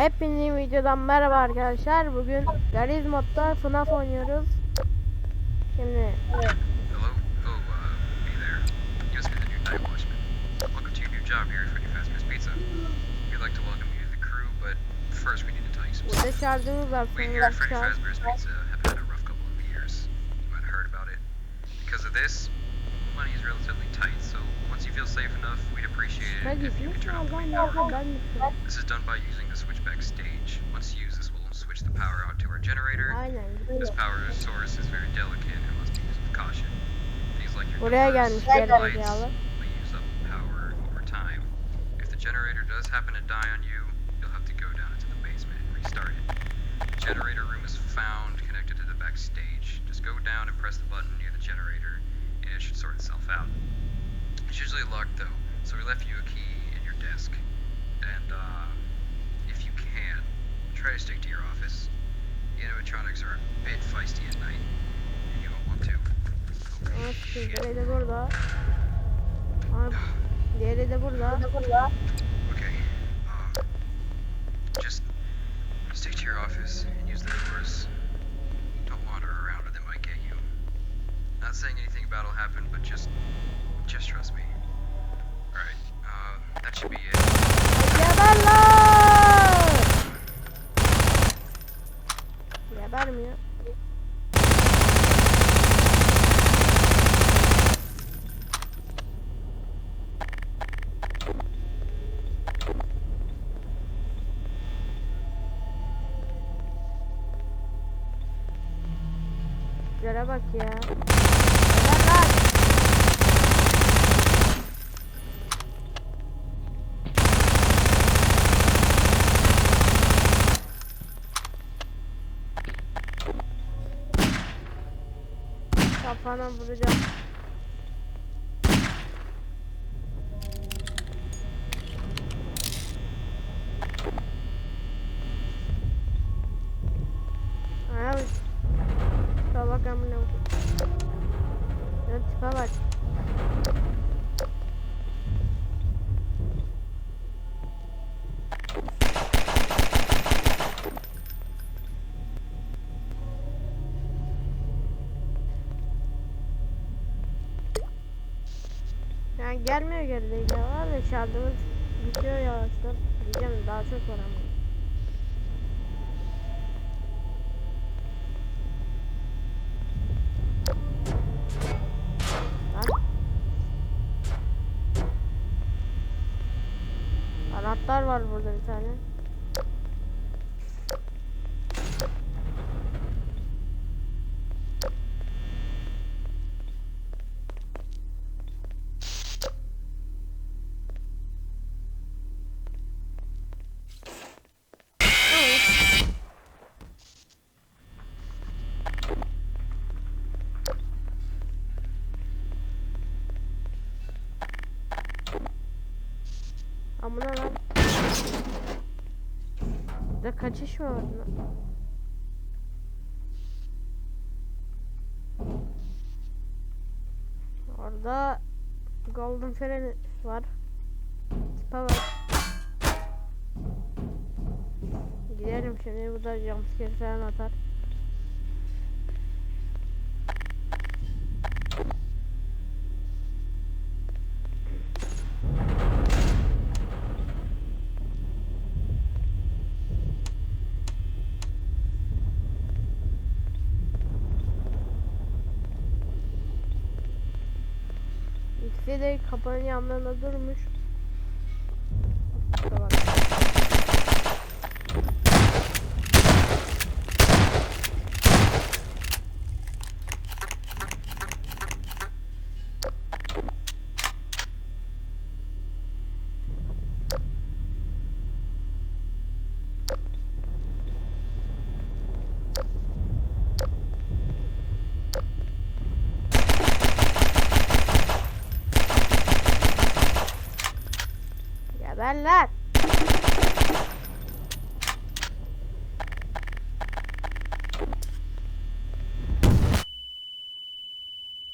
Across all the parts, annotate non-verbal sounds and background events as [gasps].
Hepinize videodan merhaba arkadaşlar. Bugün Gariz modda FNAF oynuyoruz. Şimdi burada şarjımız var. Sonra. Because of this, money is relatively tight, so once you feel safe enough, we'd appreciate it if you could turn off the power. This is done by using the switchback stage. Once you use this, we'll switch the power out to our generator. This power source is very delicate and must be used with caution. Things like your doors, gelmiş and geri lights will use up power over time. If the generator does happen to die on you, you'll have to go down into the basement and restart it. The generator room is found connected to the back stage. Just go down and press the button near the generator, and it should sort itself out. It's usually locked though, so we left you a key in your desk. And uh, if you can, try to stick to your office. The animatronics are a bit feisty at night, and you won't want to. Ama de burada. Ama diğeri de burada. Okay. Um, just stick to your office and use the doors. Don't wander around or they might get you. Not saying anything bad will happen, but just just trust me. Alright, uh, that should be it. Geber lan! Yere bak ya. Lan! Kafana vuracağım. Abi. Tipe bak amına koyayım. Ya tipe bak. Yani gelmiyor geri var da şarjımız bitiyor yavaştan. Diyeceğim daha çok var ama. Amına lan. Da kaçış mı var lan? Orada Golden Fairy var. Tipe var. Gidelim şimdi bu da jumpscare falan atar. Kapının yanlarında durmuş. Haberler.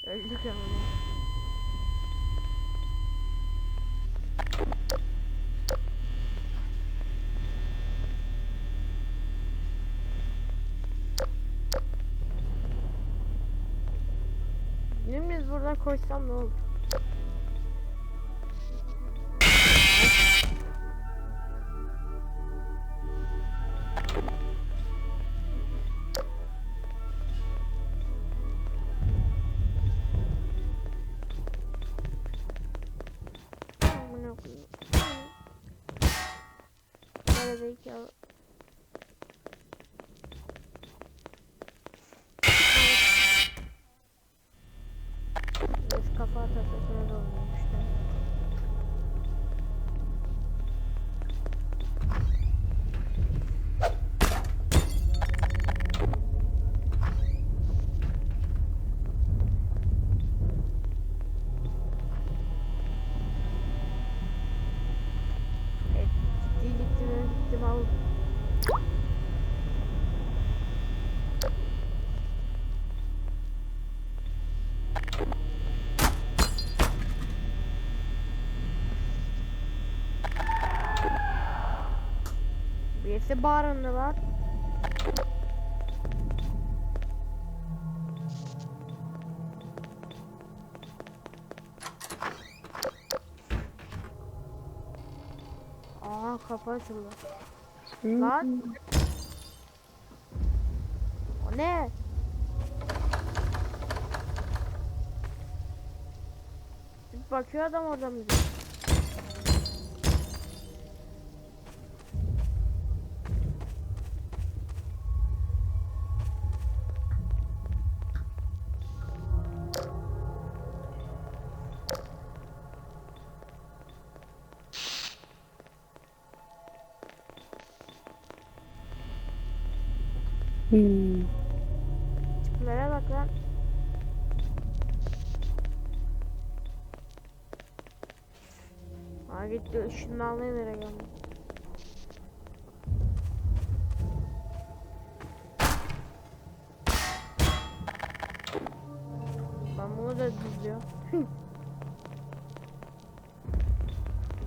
Öldük ama. Dümdüz buradan koşsam ne olur? Al- Biz kafa atasına Birisi bağırındı lan. Aa kapı açıldı. Lan. O ne? Bakıyor adam oradan bize. Hmm. Tiplere bak lan. Ha gitti ışınlanmaya nereye geldi? Ben bunu da düzlüyor. [laughs]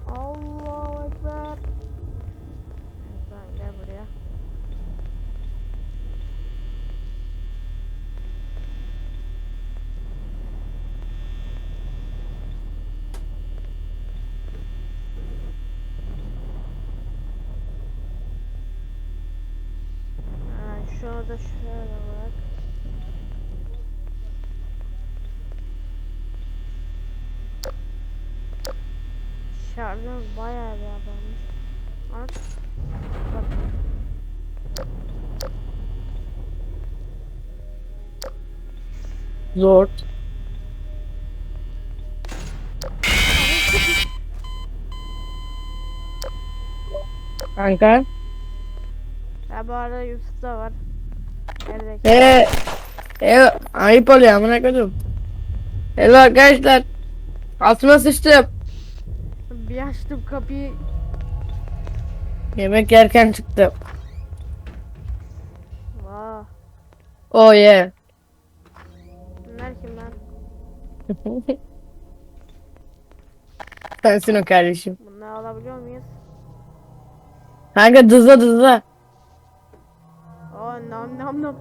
Allahu Ekber. Sen gel buraya. Ha, şunu da şöyle bırak. Şarjör bayağı bir adammış. Bak. Bak. Zor. Kanka. Ya bu arada Yusuf da var. Nerede? Ee, e, ayıp oluyor amına koydum. Hello arkadaşlar. Altıma sıçtım. Bir açtım kapıyı. Yemek yerken çıktım. Vaa. Oh yeah. Bunlar kim lan? [laughs] Sensin o kardeşim. Bunları alabiliyor muyuz? Kanka dızla dızla. Aa nam nam nam.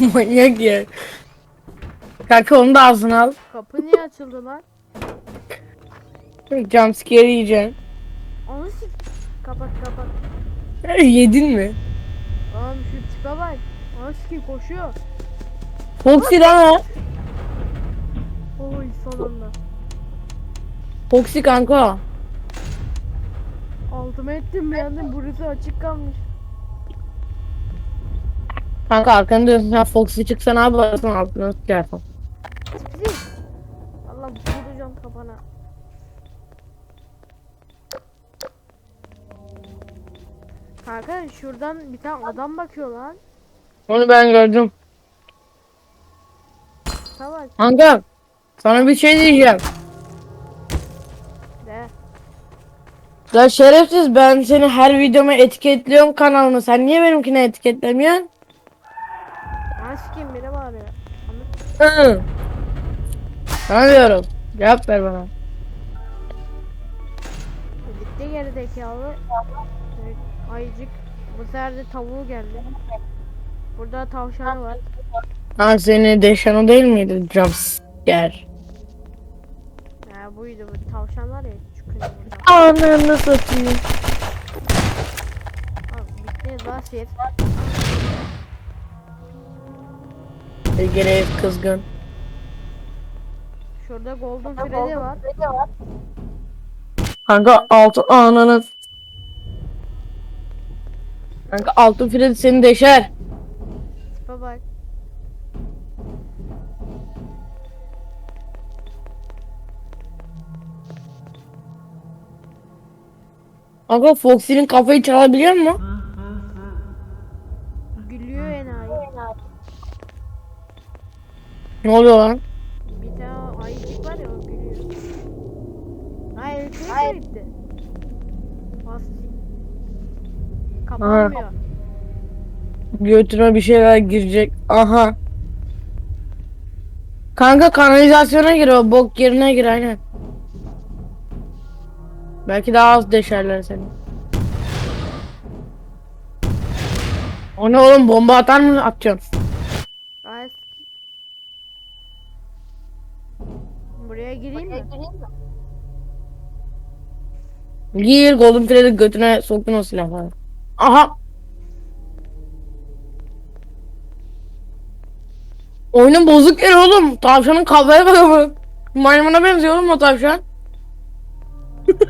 [laughs] Manyak ya. Kanka onu da ağzına al. Kapı niye açıldı lan? Jumpscare yiyeceksin. Onu sik. Kapat kapat. Hey, Yedin mi? Oğlum şu tipe bak. Onu sikeyim koşuyor. Foxy lan o. Oy sonunda. Foxy kanka. Altıma ettim beğendim. Burası açık kalmış. Kanka arkanı dönsün sen Foxy çıksa ne yaparsın altına sıçarsın. Tipsiz. Allah vuracağım kafana. Kanka şuradan bir tane adam bakıyor lan. Onu ben gördüm. Tamam Kanka sana bir şey diyeceğim. de. Ya şerefsiz ben seni her videoma etiketliyorum kanalını. Sen niye benimkine etiketlemiyorsun? Ben sikeyim biri bağırıyor. Hı. Sana diyorum. Cevap ver bana. Gitti geri zekalı. Ayıcık. Bu sefer de tavuğu geldi. Burada tavşanı var. Ha seni deşen o değil miydi? Jumpscare. Ya buydu bu tavşan var ya çıkıyor burada. Ananı satayım. Bittiniz lan siz. Gene kızgın. Şurada Golden Freddy var. Kanka altı ananı. Kanka altın Freddy seni deşer. Tipe bak. Kanka Foxy'nin kafayı çalabiliyor mu? Gülüyor enayi. Ne oluyor lan? Bir tane ayıcık var ya o gülüyor. Hayır elektrik de gitti. Bas. Kapanmıyor. Götüme bir şeyler girecek. Aha. Kanka kanalizasyona gir o bok yerine gir aynen. Belki daha az deşerler seni. O ne oğlum bomba atar mı atacaksın? Gayet. Buraya gireyim mi? Gir Golden Freddy götüne soktun o silahları. Aha. Oyunun bozuk yeri oğlum. Tavşanın kafaya bak. Maymuna benziyor oğlum o tavşan. [laughs]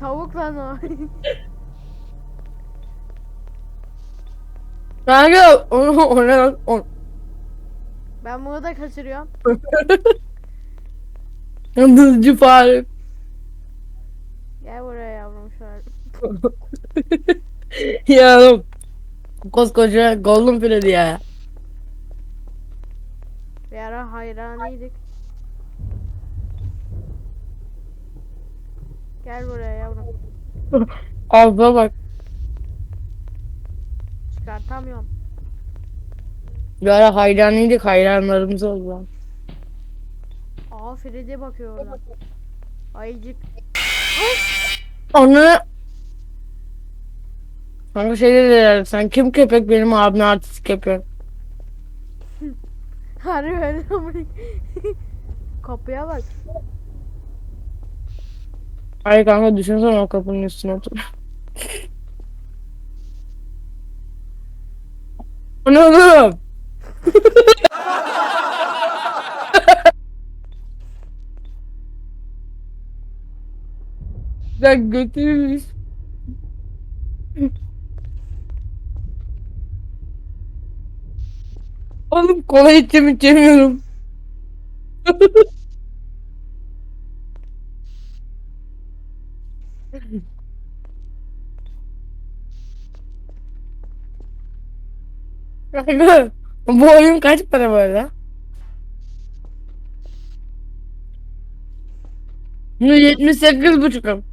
Tavuk lan o. Kanka o, o ne lan? O, ben bunu da kaçırıyorum. [laughs] Yıldızcı fare. Gel buraya yavrum şöyle. [laughs] ya oğlum. Koskoca Golden Freddy ya. Bir ara hayranıydık. Gel buraya yavrum. [laughs] Alfa bak. Çıkartamıyorum. Bir ara hayranıydık hayranlarımız oldu. Aa Freddy bakıyor oradan. Ayıcık. Onu Kanka şey dediler sen kim köpek benim abime artistik yapıyor. [laughs] Harbi öyle amına. [laughs] Kapıya bak. Ay kanka düşünsene o kapının üstüne otur. O ne oğlum? [laughs] Sen götürmüş. Oğlum kola içeceğim içemiyorum. Kanka bu oyun kaç para bu arada? Bu 78 buçukum.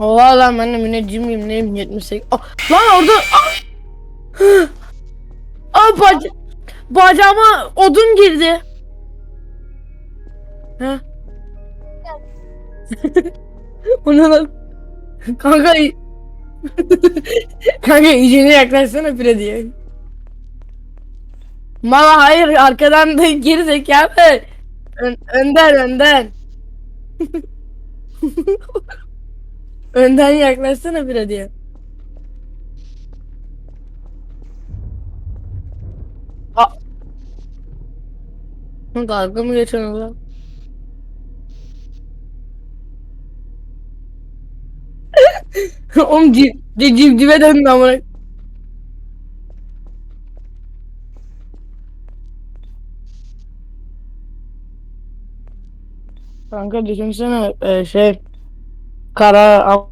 Oha lan ben de müneccim miyim neyim 78. Ah, lan orada ah! [gasps] ah bac bacağıma odun girdi. He? o [laughs] ne lan? Kanka [laughs] Kanka iyicene yaklaşsana Freddy'ye. Mala hayır arkadan da geri zekalı. Ön, önden önden. [laughs] önden yaklaşsana Freddy'ye. Aa. Dalga mı geçiyorsun lan? Oğlum cip, cip, cibe döndü amına. Kanka düşünsene e, şey cara,